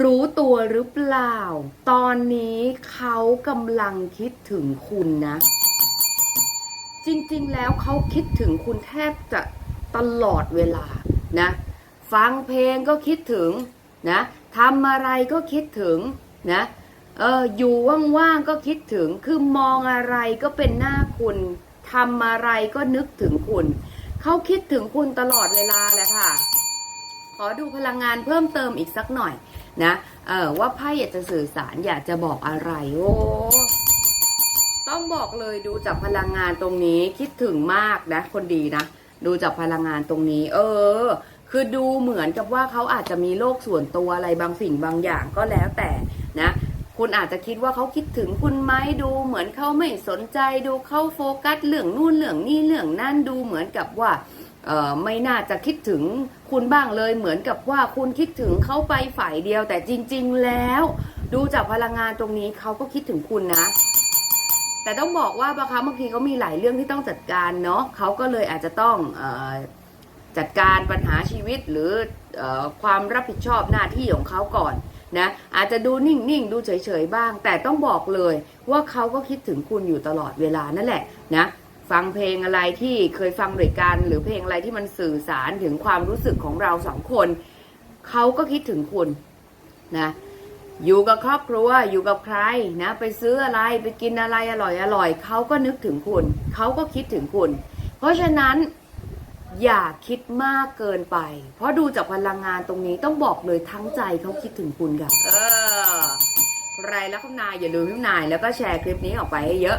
รู้ตัวหรือเปล่า ตอนนี้เขากำลังคิดถึงคุณนะ จริงๆ แล้วเขาคิดถึงคุณแทบจะตลอดเวลานะ ฟังเพลงก็คิดถึงนะทำอะไรก็คิดถึงนะเอออยู่ว่างๆก็คิดถึง คือมองอะไรก็เป็นหน้าคุณทำอะไรก็นึกถึงคุณ เขาคิดถึงคุณตลอดเวลาแหละค่ะ ขอดูพลังงานเพิ่มเติมอีกสักหน่อย นะเออว่าไพ่อยากจะสื่อสารอยากจะบอกอะไรโอ้ต้องบอกเลยดูจากพลังงานตรงนี้คิดถึงมากนะ คนดีนะ ดูจากพลังงานตรงนี้ เออ คือดูเหมือนกับว่าเขาอาจจะมีโลกส่วนตัวอะไรบางสิ่งบางอย่างก็แล้วแต่นะ คุณอาจจะคิดว่าเขาคิดถึงคุณไหมดูเหมือนเขาไม่สนใจดูเขาโฟกัสเรื่องนู่นเรื่องนี่เรื่องนั่นดูเหมือนกับว่า ไม่น่าจะคิดถึงคุณบ้างเลยเหมือนกับว่าคุณคิดถึงเขาไปฝ่ายเดียว แต่จริง ๆ แล้ว ดูจากพลังงานตรงนี้เขาก็คิดถึงคุณนะ แต่ต้องบอกว่าบางครั้งบางทีเขามีหลายเรื่องที่ต้องจัดการเนาะเขาก็เลยอาจจะต้องออจัดการปัญหาชีวิตหรืออความรับผิดชอบหน้าที่ของเขาก่อนนะอาจจะดูนิ่งๆ ดูเฉยๆ บ้าง แต่ต้องบอกเลยว่าเขาก็คิดถึงคุณอยู่ตลอดเวลานั่นแหละนะ ฟังเพลงอะไรที่เคยฟังด้วยกัน หรือเพลงอะไรที่มันสื่อสารถึงความรู้สึกของเราสองคนเขาก็คิดถึงคุณนะอยู่กับครอบครัวอยู่กับใครนะไปซื้ออะไรไปกินอะไรอร่อยอร่อยเขาก็นึกถึงคุณเขาก็คิดถึงคุณ เพราะฉะนั้นอย่าคิดมากเกินไป เพราะดูจากพลังงานตรงนี้ต้องบอกเลยทั้งใจเขาคิดถึงคุณค่ะเออใครแล้วคำนายอย่าลืมพิมนายแล้วก็แชร์คลิปนี้ออกไปให้เยอะ